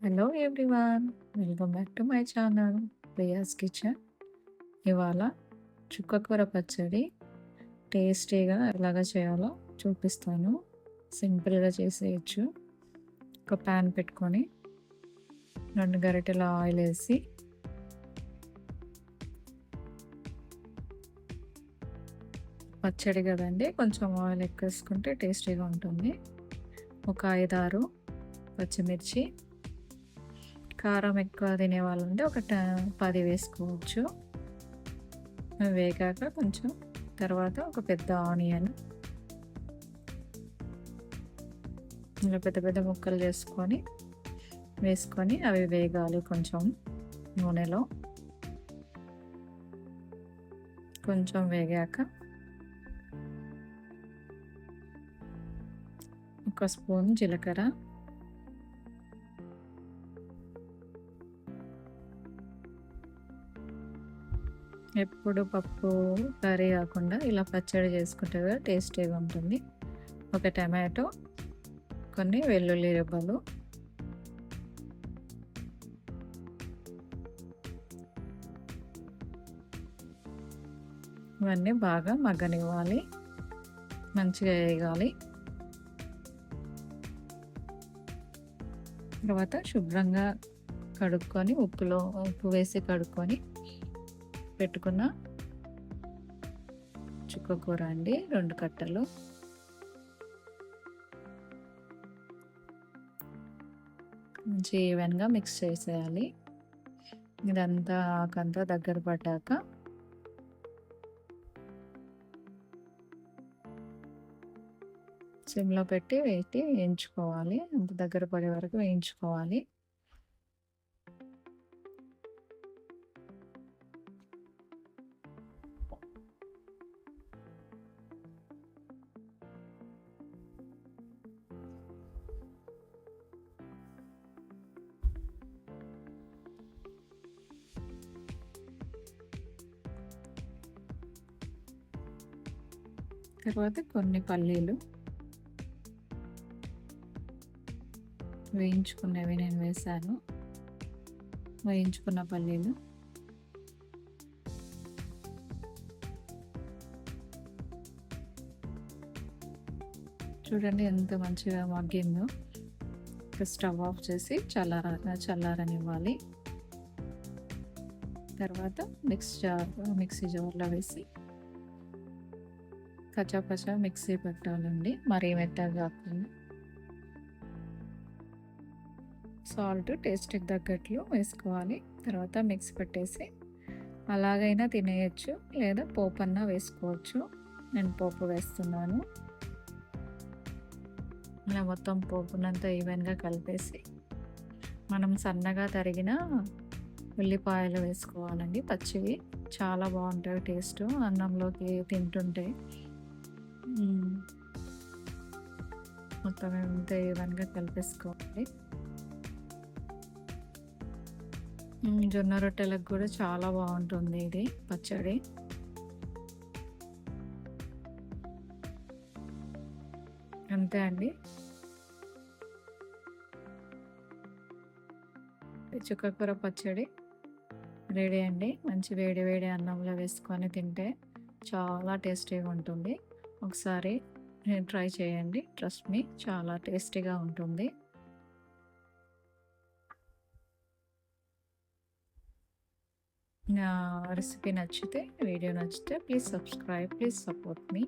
Hello everyone welcome back to my channel Priya's kitchen ఇవాళ చుక్కకూర పచ్చడి టేస్టీగా ఎలాగ చేయాలో చూపిస్తాను. సింపుల్గా చేసేయచ్చు. ఒక ప్యాన్ పెట్టుకొని రెండు గరిటెల ఆయిల్ వేసి పచ్చడి కదండి కొంచెం ఆయిల్ ఎక్కువ వేసుకుంటే టేస్టీగా ఉంటుంది. ఒక ఐదారు పచ్చిమిర్చి కారం ఎక్కువ తినే వాళ్ళు ఉంటే ఒక పది వేసుకోవచ్చు. వేగాక కొంచెం తర్వాత ఒక పెద్ద ఆనియన్. ఇలా పెద్ద పెద్ద ముక్కలు చేసుకొని వేసుకొని అవి వేగాలి కొంచెం నూనెలో. కొంచెం వేగాక ఒక స్పూన్ జీలకర్ర. ఎప్పుడు పప్పు కర్రీ కాకుండా ఇలా పచ్చడి చేసుకుంటే కూడా టేస్టీగా ఉంటుంది. ఒక టమాటో కొన్ని వెల్లుల్లి రెబ్బలు. ఇవన్నీ బాగా మగ్గనివ్వాలి. మంచిగా వేయాలి తర్వాత శుభ్రంగా కడుక్కొని ఉప్పులో ఉప్పు వేసి కడుక్కొని పెట్టుకున్న చుక్కకూర అండి రెండు కట్టలు. మంచి ఈవెన్గా మిక్స్ చేసేయాలి. ఇదంతా ఆకంతా దగ్గర పడ్డాక సిమ్లో పెట్టి వేసి వేయించుకోవాలి. అంత దగ్గర పడే వరకు వేయించుకోవాలి. తర్వాత కొన్ని పల్లీలు వేయించుకున్నవి నేను వేశాను. వేయించుకున్న పల్లీలు. చూడండి ఎంత మంచిగా మగ్గిందో. స్టవ్ ఆఫ్ చేసి చల్లార చల్లారనివ్వాలి. తర్వాత మిక్స్ జార్ మిక్సీ జార్లో వేసి కచ్చా మిక్సీ పెట్టాలండి మరీ మెత్తగా కాకుండా సాల్ట్ టేస్ట్కి తగ్గట్లు వేసుకోవాలి. తర్వాత మిక్స్ పెట్టేసి అలాగైనా తినేయచ్చు. లేదా పోపు అన్నా వేసుకోవచ్చు. నేను పోపు వేస్తున్నాను. ఇలా మొత్తం పోపునంతా ఈవెన్గా కలిపేసి మనం సన్నగా తరిగిన ఉల్లిపాయలు వేసుకోవాలండి. పచ్చివి చాలా బాగుంటాయి టేస్ట్. అన్నంలోకి తింటుంటే. మొత్తం ఎంత ఈవెన్గా కలిపేసుకోవాలి. జొన్న రొట్టెలకు కూడా చాలా బాగుంటుంది ఇది పచ్చడి. అంతే అండి. చుక్కకూర పచ్చడి రెడీ అండి. మంచి వేడి వేడి అన్నంలో వేసుకొని తింటే చాలా టేస్టీగా ఉంటుంది. ఒకసారి ట్రై చేయండి. ట్రస్ట్ మీ చాలా టేస్టీగా ఉంటుంది. నా రెసిపీ నచ్చితే వీడియో నచ్చితే please subscribe please support me